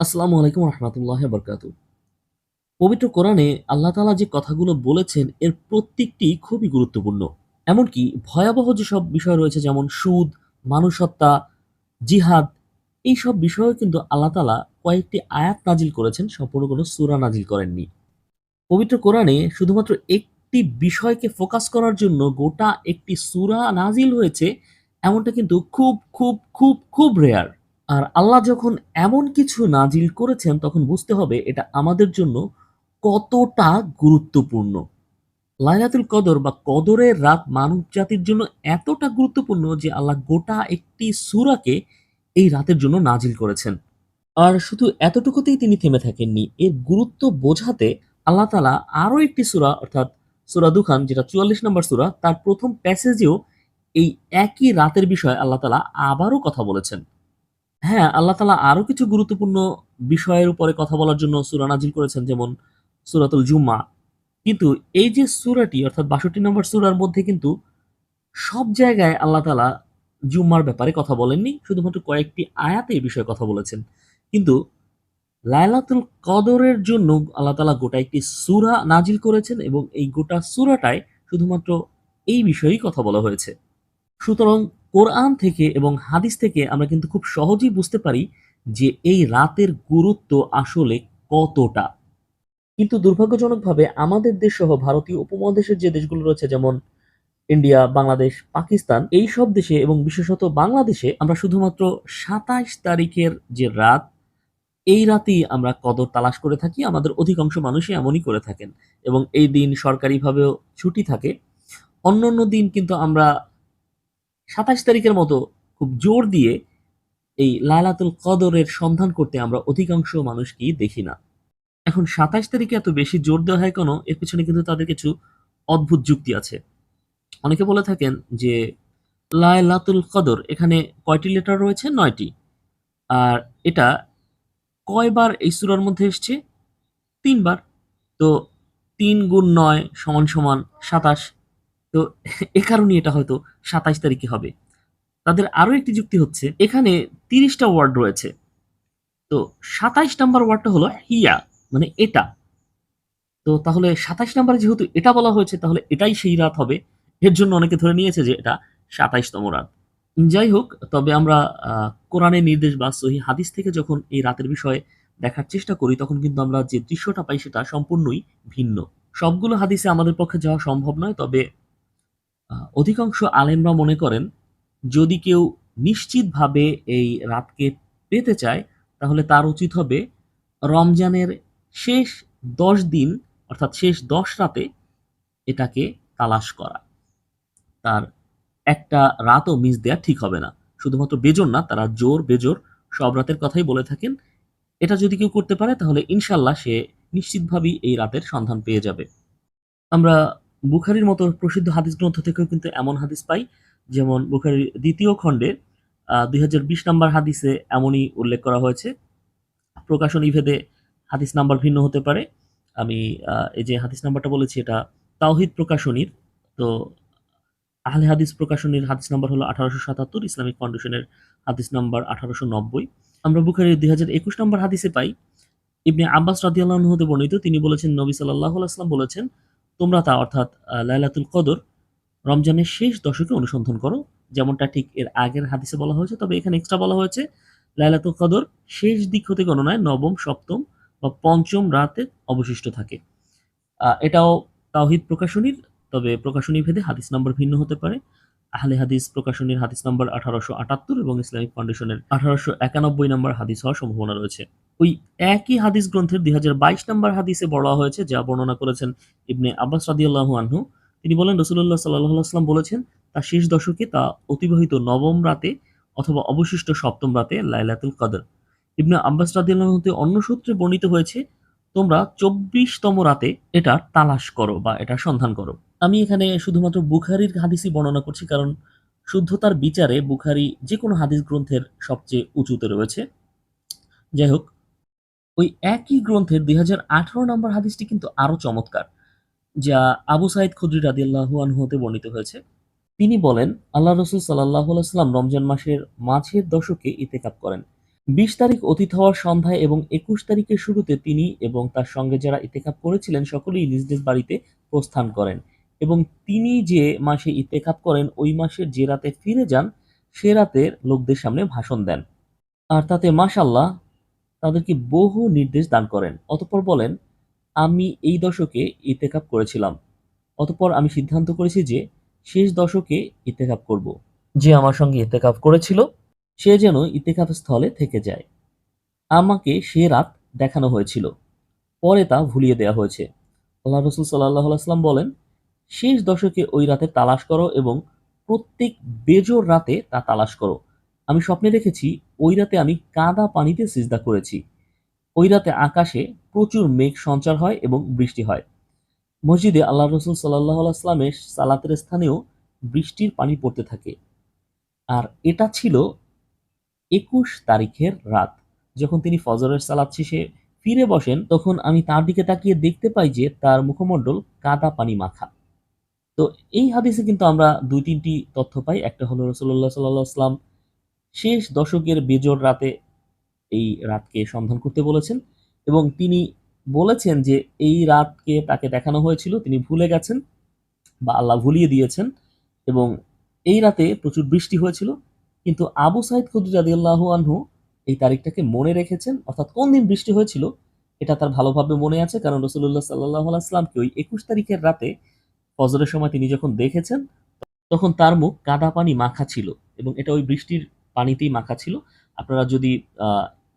আসসালামু আলাইকুম রহমতুল্লাহ বরকাত পবিত্র কোরআনে আল্লাহ তাআলা যে কথাগুলো বলেছেন, এর প্রত্যেকটি খুবই গুরুত্বপূর্ণ। এমনকি ভয়াবহ যেসব বিষয় রয়েছে, যেমন সুদ মানুষ হত্যা জিহাদ এইসব বিষয়েও কিন্তু আল্লাহ তাআলা কয়েকটি আয়াত নাজিল করেছেন, সম্পূর্ণ কোনো সুরা নাজিল করেননি। পবিত্র কোরআনে শুধুমাত্র একটি বিষয়কে ফোকাস করার জন্য গোটা একটি সুরা নাজিল হয়েছে, এমনটা কিন্তু খুব খুব খুব খুব রেয়ার আর আল্লাহ যখন এমন কিছু নাজিল করেছেন, তখন বুঝতে হবে এটা আমাদের জন্য কতটা গুরুত্বপূর্ণ। লাইলাতুল কদর বা কদরের রাত মানব জাতির জন্য এতটা গুরুত্বপূর্ণ যে আল্লাহ গোটা একটি সুরাকে এই রাতের জন্য নাজিল করেছেন। আর শুধু এতটুকুতেই তিনি থেমে থাকেননি, এর গুরুত্ব বোঝাতে আল্লাহ তালা আরও একটি সূরা, অর্থাৎ সূরা দুখান, যেটা ৪৪ নম্বর সুরা, তার প্রথম প্যাসেজেও এই একই রাতের বিষয়ে আল্লাহ তাআলা আবারও কথা বলেছেন। হ্যাঁ, আল্লাহ তাআলা আরও কিছু গুরুত্বপূর্ণ বিষয়ের উপরে কথা বলার জন্য সুরা নাজিল করেছেন যেমন সুরাতুল জুম্মা। কিন্তু এই যে সুরাটি অর্থাৎ ৬২ নম্বর সূরার মধ্যে কিন্তু সব জায়গায় আল্লাহ তাআলা জুম্মার ব্যাপারে কথা বলেননি। শুধুমাত্র কয়েকটি আয়াতে এই বিষয়ে কথা বলেছেন। কিন্তু লায়লাতুল কদরের জন্য আল্লাহ তাআলা গোটা একটি সুরা নাজিল করেছেন এবং এই গোটা সূরাটায় শুধুমাত্র এই বিষয়েই কথা বলা হয়েছে। সুতরাং কোরআন থেকে এবং হাদিস থেকে আমরা কিন্তু খুব সহজেই বুঝতে পারি যে এই রাতের গুরুত্ব আসলে কতটা। কিন্তু দুর্ভাগ্যজনকভাবে আমাদের দেশসহ ভারতীয় উপমহাদেশের যে দেশগুলো রয়েছে যেমন ইন্ডিয়া, বাংলাদেশ, পাকিস্তান এইসব দেশে এবং বিশেষত বাংলাদেশে আমরা শুধুমাত্র ২৭ তারিখের যে রাত, এই রাতেই আমরা কদর তালাশ করে থাকি। আমাদের অধিকাংশ মানুষই এমনই করে থাকেন এবং এই দিন সরকারিভাবেও ছুটি থাকে। অন্য অন্য দিন কিন্তু আমরা ২৭ তারিখের মতো খুব জোর দিয়ে এই লায়লাতুল কদরের সন্ধান করতে আমরা অধিকাংশ মানুষকেই দেখি না। এখন ২৭ তারিখে এত বেশি জোর দেওয়া হয় কেন? এর পেছনে কিন্তু তাদের কিছু অদ্ভুত যুক্তি আছে। অনেকে বলে থাকেন যে লায়লাতুল কদর এখানে কয়টি লেটার রয়েছে? নয়টি আর এটা কয়বার এই সূরার মধ্যে এসছে? তিনবার তো তিন গুণ নয় সমান, সমান ২৭ তো এ কারণে এটা হয়তো ২৭ তারিখে হবে। তাদের আরও একটি যুক্তি হচ্ছে, এখানে তিরিশটা ওয়ার্ড রয়েছে। তো ২৭ নাম্বার ওয়ার্ডটা হলো হিয়া মানে এটা। তো তাহলে ২৭ নাম্বারে যেহেতু এটা বলা হয়েছে, তাহলে এটাই সেই রাত হবে। এর জন্য অনেকে ধরে নিয়েছে যে এটা সাতাইশতম রাত। যাই হোক, তবে আমরা কোরআনের নির্দেশ বা সহিহ হাদিস থেকে যখন এই রাতের বিষয়ে দেখার চেষ্টা করি, তখন কিন্তু আমরা যে দৃশ্যটা পাই সেটা সম্পূর্ণই ভিন্ন। সবগুলো হাদিসে আমাদের পক্ষে যাওয়া সম্ভব নয়, তবে অধিকাংশ আলেমরা মনে করেন যদি কেউ নিশ্চিতভাবে এই রাতকে পেতে চায় তাহলে তার উচিত হবে রমজানের শেষ ১০ দিন অর্থাৎ শেষ ১০ রাতে এটাকে তালাশ করা। তার একটা রাতও মিস দেয়া ঠিক হবে না। শুধুমাত্র বেজোড় না তারা জোড়, বেজোড় সব রাতের কথাই বলে থাকেন। এটা যদি কেউ করতে পারে তাহলে ইনশাআল্লাহ সে নিশ্চিতভাবেই এই রাতের সন্ধান পেয়ে যাবে। আমরা বুখারীর মতো প্রসিদ্ধ হাদিস গ্রন্থ থেকেও কিন্তু এমন হাদিস পাই যেমন বুখারীর ২য় খণ্ডের ২০২০ নাম্বার হাদিসে এমনই উল্লেখ করা হয়েছে। প্রকাশনী ভেদে হাদিস নাম্বার ভিন্ন হতে পারে। আমি এই যে হাদিস নাম্বারটা বলেছি এটা তাওহিদ প্রকাশনীর। তো আহলে হাদিস প্রকাশনীর হাদিস নাম্বার হলো ১৮৭৭, ইসলামিক ফাউন্ডেশনের হাদিস নাম্বার ১৮৯০। আমরা বুখারীর ২০২১ নাম্বার হাদিসে পাই ইবনে আব্বাস রাদিয়াল্লাহু হতে বর্ণিত তিনি বলেছেন নবী সাল্লাল্লাহু আলাইহি ওয়াসাল্লাম বলেছেন, "তোমরা তা অর্থাৎ আ লায়লাতুল কদর রমজানের শেষ দশকে অনুসন্ধান করো।" যেমনটা ঠিক এর আগের হাদিসে বলা হয়েছে। তবে এখানে এক্সট্রা বলা হয়েছে লায়লাতুল কদর শেষ দিক হতে গণনায় নবম, সপ্তম বা পঞ্চম রাতে অবশিষ্ট থাকে। এটাও তাওহিদ প্রকাশনীর তবে প্রকাশনী ভেদে হাদিস নাম্বার ভিন্ন হতে পারে। আহলে হাদিস প্রকাশনীর হাদিস নাম্বার ১৮৭৮ এবং ইসলামিক ফাউন্ডেশনের ১৮৯১ নম্বর হাদিস হওয়ার সম্ভাবনা রয়েছে। ওই একই হাদিস গ্রন্থের দুই হাজার বাইশ নম্বর হাদিসে বলা হয়েছে যা বর্ণনা করেছেন ইবনে আব্বাস রাদিয়াল্লাহু আনহু। তিনি বলেন আলাইহি ওয়াসাল্লাম বলেছেন, "তার শেষ দশকে তা অতিবাহিত নবম রাতে অথবা অবশিষ্ট সপ্তম রাতে লায়লাতুল কদর।" ইবনে আব্বাস রাদিয়াল্লাহু আনহু হতে অন্য সূত্রে বর্ণিত হয়েছে, "তোমরা চব্বিশতম রাতে এটা তালাশ করো বা এটা সন্ধান করো।" আমি এখানে শুধুমাত্র বুখারীর হাদিসই বর্ণনা করছি কারণ শুদ্ধতার বিচারে বুখারী যেকোনো হাদিস গ্রন্থের সবচেয়ে উঁচুতে রয়েছে। যাই হোক, ওই একই গ্রন্থের ২০১৮ নম্বর হাদিসটি কিন্তু আরও চমৎকার। যা আবু সাঈদ খুদরি রাদিয়াল্লাহু আনহু হতে বর্ণিত হয়েছে। তিনি বলেন, আল্লাহ রসুল সাল্লাল্লাহু আলাইহি ওয়াসাল্লাম রমজান মাসের মাঝের দশকে ইতিকাফ করেন। বিশ তারিখ অতীত হওয়ার সন্ধ্যায় এবং একুশ তারিখের শুরুতে তিনি এবং তার সঙ্গে যারা ইতেকাপ করেছিলেন সকলেই নিজ নিজ বাড়িতে প্রস্থান করেন এবং তিনি যে মাসে ইতেকাপ করেন ওই মাসের যে রাতে ফিরে যান সে রাতের লোকদের সামনে ভাষণ দেন আর তাতে মাশাল্লাহ তাদেরকে বহু নির্দেশ দান করেন। অতঃপর বলেন আমি এই দশকে ইতেকাপ করেছিলাম। অতঃপর আমি সিদ্ধান্ত করেছি যে শেষ দশকে ইতেকাপ করব। যে আমার সঙ্গে ইতেকাপ করেছিল সে যেন ইতেকাপ স্থলে থেকে যায়। আমাকে সে রাত দেখানো হয়েছিল। পরে তা ভুলিয়ে দেওয়া হয়েছে। আল্লাহ রসুল সাল্লাহ সাল্লাম বলেন শেষ দশকে ওই রাতে তালাশ করো এবং প্রত্যেক বেজোর রাতে তা তালাশ করো। আমি স্বপ্নে দেখেছি, ওই রাতে আমি কাদা পানিতে সিজদা করেছি। ওই রাতে আকাশে প্রচুর মেঘ সঞ্চার হয় এবং বৃষ্টি হয়। মসজিদে আল্লাহ রসুল সাল্লাহ আসলামের সালাতের স্থানেও বৃষ্টির পানি পড়তে থাকে। আর এটা ছিল একুশ তারিখের রাত। যখন তিনি ফজরের সালাত শেষে ফিরে বসেন, তখন আমি তার দিকে তাকিয়ে দেখতে পাই যে তার মুখমণ্ডল কাদা পানি মাখা। তো এই হাদিসে কিন্তু আমরা দুই তিনটি তথ্য পাই। একটা হলো রসুল্লাহ সাল্লাহ আসলাম শেষ দশকের বেজোর রাতে এই রাতকে সন্ধান করতে বলেছেন এবং তিনি বলেছেন যে এই রাতকে তাকে দেখানো হয়েছিল, তিনি ভুলে গেছেন বা আল্লাহ ভুলিয়ে দিয়েছেন এবং এই রাতে প্রচুর বৃষ্টি হয়েছিল। কিন্তু আবু সাইদ খুদ্ রাদিয়াল্লাহু আনহু এই তারিখটাকে মনে রেখেছেন, অর্থাৎ কোন দিন বৃষ্টি হয়েছিল এটা তার ভালোভাবে মনে আছে, কারণ রসুল্লাহ সাল্লাহ আলাইসলামকে ওই একুশ তারিখের রাতে ফজরের সময় তিনি যখন দেখেছেন, তখন তার মুখ কাদা পানি মাখা ছিল এবং এটা ওই বৃষ্টির পানিতেই মাখা ছিল। আপনারা যদি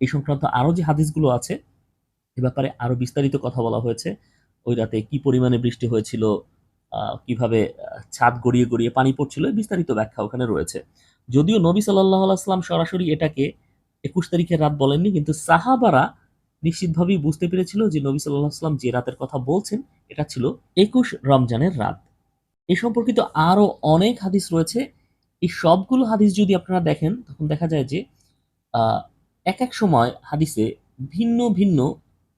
এই সংক্রান্ত আরও যে হাদিসগুলো আছে, এ ব্যাপারে আরও বিস্তারিত কথা বলা হয়েছে ওই রাতে কি পরিমাণে বৃষ্টি হয়েছিল কীভাবে ছাদ গড়িয়ে গড়িয়ে পানি পড়ছিল বিস্তারিত ব্যাখ্যা ওখানে রয়েছে। যদিও নবী সাল্লাহ আলাইসলাম সরাসরি এটাকে একুশ তারিখের রাত বলেননি, কিন্তু সাহাবারা নিশ্চিতভাবেই বুঝতে পেরেছিল যে নবী সাল্লাহ আসলাম যে রাতের কথা বলছেন, এটা ছিল একুশ রমজানের রাত। এ সম্পর্কিত আরও অনেক হাদিস রয়েছে এই সবগুলো হাদিস যদি আপনারা দেখেন, তখন দেখা যায় যে এক এক সময় হাদিসে ভিন্ন ভিন্ন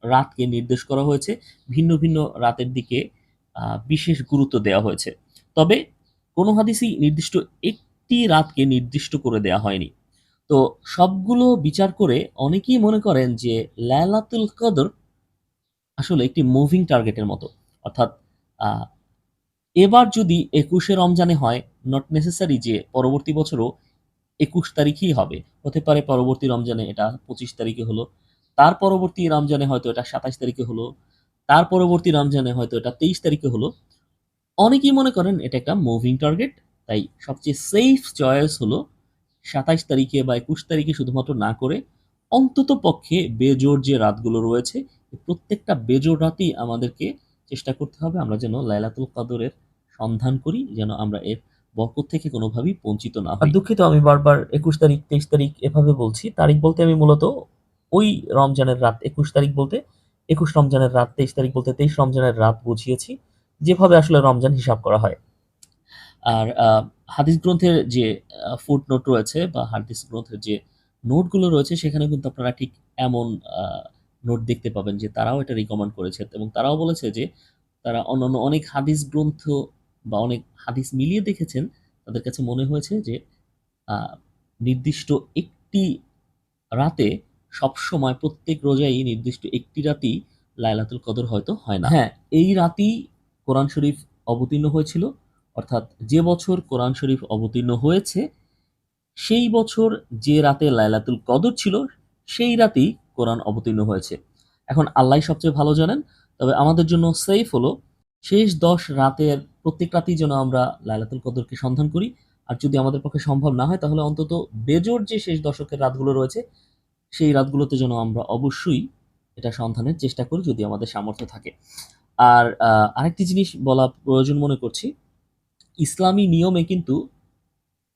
রাতকে নির্দেশ করা হয়েছে, ভিন্ন ভিন্ন রাতের দিকে বিশেষ গুরুত্ব দেওয়া হয়েছে। তবে কোনো হাদিসই নির্দিষ্ট একটি রাতকে নির্দিষ্ট করে দেওয়া হয়নি। তো সবগুলো বিচার করে অনেকেই মনে করেন যে লালাতুল কদর আসলে একটি মুভিং টার্গেটের মতো। অর্থাৎ এবার যদি একুশে রমজানে হয় নট নেসেসারি যে পরবর্তী বছরও একুশ তারিখই হবে। হতে পারে পরবর্তী রমজানে এটা পঁচিশ তারিখে হলো, তার পরবর্তী রমজানে হয়তো এটা সাতাশ তারিখে হলো, তার পরবর্তী রমজানে হয়তো এটা তেইশ তারিখে হলো। অনেকেই মনে করেন এটা একটা মুভিং টার্গেট তাই সবচেয়ে সেফ চয়েস হলো সাতাইশ তারিখে বা একুশ তারিখে শুধুমাত্র না করে অন্তত পক্ষে বেজোর যে রাতগুলো রয়েছে প্রত্যেকটা বেজোর রাতেই আমাদেরকে চেষ্টা করতে হবে আমরা যেন লাইলাতুল কাদরের সন্ধান করি, যেন আমরা এর বরকত থেকে কোনোভাবেই বঞ্চিত না হই। দুঃখিত আমি বারবার একুশ তারিখ তেইশ তারিখ এভাবে বলছি। তারিখ বলতে আমি মূলত ওই রমজানের রাত একুশ তারিখ বলতে একুশ রমজানের রাত তেইশ তারিখ বলতে তেইশ রমজানের রাত বুঝিয়েছি যেভাবে আসলে রমজান হিসাব করা হয়। আর হাদিস গ্রন্থের যে ফুড নোট রয়েছে বা হাদিস গ্রন্থের যে নোটগুলো রয়েছে সেখানে কিন্তু আপনারা ঠিক এমন নোট দেখতে পাবেন যে তারাও এটা রিকমেন্ড করেছে এবং তারাও বলেছে যে তারা অন্যান্য অনেক হাদিস গ্রন্থ বা অনেক হাদিস মিলিয়ে দেখেছেন তাদের কাছে মনে হয়েছে যে নির্দিষ্ট একটি রাতে সব সময় প্রত্যেক রোজাই নির্দিষ্ট একটি রাতেই লাইলাতুল কদর হয়তো হয় না। হ্যাঁ। এই রাতেই কোরআন শরীফ অবতীর্ণ হয়েছিল অর্থাৎ যে বছর কোরআন শরীফ অবতীর্ণ হয়েছে সেই বছর যে রাতে লাইলাতুল কদর ছিল সেই রাতেই কোরআন অবতীর্ণ হয়েছে। এখন আল্লাহ সবচেয়ে ভালো জানেন তবে আমাদের জন্য সেফ হলো শেষ দশ রাতের প্রত্যেক রাতেই যেন আমরা লাইলাতুল কদরকে সন্ধান করি। আর যদি আমাদের পক্ষে সম্ভব না হয়, তাহলে অন্তত বেজোর যে শেষ দশকের রাতগুলো রয়েছে, সেই রাতগুলোতে যেন আমরা অবশ্যই এটা সন্ধানের চেষ্টা করি যদি আমাদের সামর্থ্য থাকে। আর আরেকটি জিনিস বলা প্রয়োজন মনে করছি, ইসলামী নিয়মে কিন্তু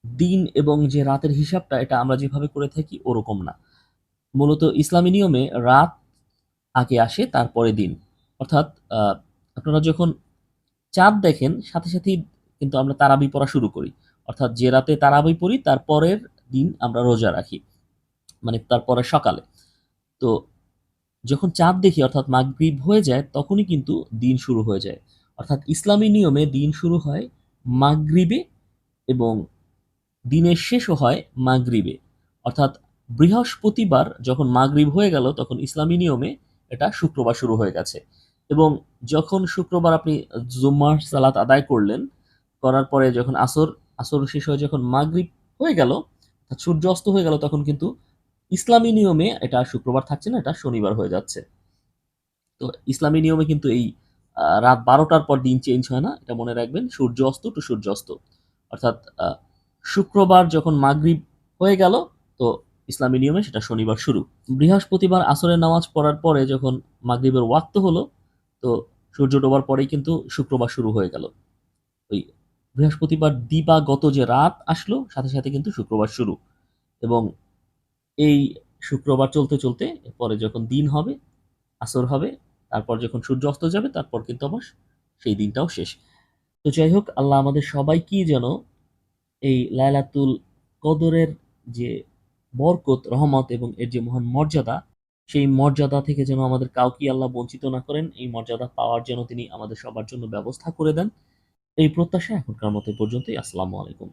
দিন এবং যে রাতের হিসাবটা, এটা আমরা যেভাবে করে থাকি ওরকম না। মূলত ইসলামী নিয়মে রাত আগে আসে, তারপরে দিন। অর্থাৎ আপনারা যখন চাঁদ দেখেন, সাথে সাথেই কিন্তু আমরা তারাবি পড়া শুরু করি। অর্থাৎ যে রাতে তারাবি পড়ি, তার পরের দিন আমরা রোজা রাখি মানে তারপরে সকালে। তো যখন চাঁদ দেখি, অর্থাৎ মাগরিব হয়ে যায়, তখনই কিন্তু দিন শুরু হয়ে যায়। অর্থাৎ ইসলামী নিয়মে দিন শুরু হয় মাগরিবে এবং দিনের শেষও হয় মাগরিবে। অর্থাৎ বৃহস্পতিবার যখন মাগরিব হয়ে গেল, তখন ইসলামী নিয়মে এটা শুক্রবার শুরু হয়ে গেছে। এবং যখন শুক্রবার আপনি জুম্মার সালাত আদায় করলেন, করার পরে যখন আসর আসর শেষ হয়ে যখন মাগরিব হয়ে গেল সূর্য অস্ত হয়ে গেল, তখন কিন্তু ইসলামী নিয়মে এটা শুক্রবার থাকছে না, এটা শনিবার হয়ে যাচ্ছে। তো ইসলামী নিয়মে কিন্তু এই রাত বারোটার পর দিন চেঞ্জ হয় না, এটা মনে রাখবেন সূর্য অস্ত টু সূর্য অস্ত অর্থাৎ শুক্রবার যখন মাগরিব হয়ে গেল, তো ইসলামী নিয়মে সেটা শনিবার শুরু। বৃহস্পতিবার আসরের নামাজ পড়ার পরে যখন মাগরিবের ওয়াক্ত হলো তো সূর্য ডোবার পরেই কিন্তু শুক্রবার শুরু হয়ে গেল। ওই বৃহস্পতিবার দিবাগত যে রাত আসলো, সাথে সাথে কিন্তু শুক্রবার শুরু। এবং এই শুক্রবার চলতে চলতে পরে যখন দিন হবে, আসর হবে, তারপর যখন সূর্য অস্ত যাবে, তারপর কিন্তু আবার সেই দিনটাও শেষ। তো যাই হোক, আল্লাহ আমাদের সবাইকেই যেন এই লায়লাতুল কদরের যে বরকত, রহমত এবং এর যে মহান মর্যাদা সেই মর্যাদা থেকে যেন আমাদের কাউকে আল্লাহ বঞ্চিত না করেন, এই মর্যাদা পাওয়ার যেন তিনি আমাদের সবার জন্য ব্যবস্থা করে দেন। এই প্রত্যাশা এখনকার মতো পর্যন্তই। আসসালামু আলাইকুম।